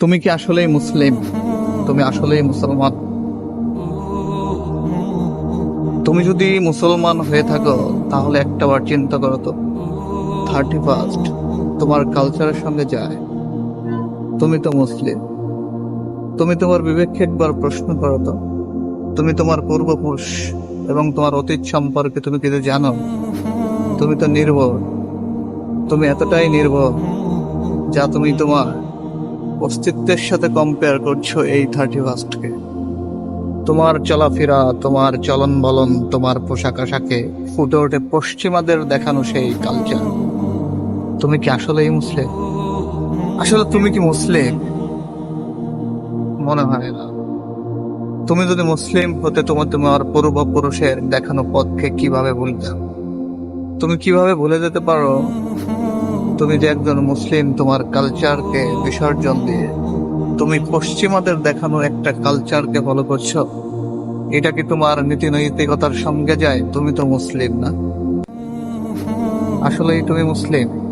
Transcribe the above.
তুমি কি আসলেই মুসলিম? তুমি আসলেই মুসলমান? তুমি যদি মুসলমান হয়ে থাকো, তাহলে একটা বার চিন্তা করো তো। থার্টি ফার্স্ট, তোমার কালচারের সঙ্গে যায়। তুমি তো মুসলিম। তুমি তোমার বিবেককে একবার প্রশ্ন করো তো। তুমি তোমার পূর্বপুরুষ এবং তোমার অতীত সম্পর্কে তুমি কিছু জানো? তুমি তো নির্ভর। তুমি এতটাই নির্ভর যা তুমি তোমার। অস্তিত্বের সাথে কম্পেয়ার করছ এই থার্টি ফার্স্টকে তোমার চলাফেরা, তোমার চলন বলন তোমার পোশাক আশাকে ফুটে ওঠে পশ্চিমাদের দেখানো সেই কালচার তুমি কি আসলেই মুসলিম? আসলে তুমি কি মুসলিম? মনে হয় না। তুমি যদি মুসলিম হতে তোমার তোমার পূর্বপুরুষের দেখানো পথকে কীভাবে ভুলতে? তুমি কীভাবে ভুলে যেতে পারো? তুমি যে একজন মুসলিম, তোমার কালচারকে বিসর্জন দিয়ে তুমি পশ্চিমাদের দেখানো একটা কালচারকে ফলো করছ, এটা কি তোমার নীতি নৈতিকতার সঙ্গে যায়? তুমি তো মুসলিম না। আসলেই তুমি মুসলিম।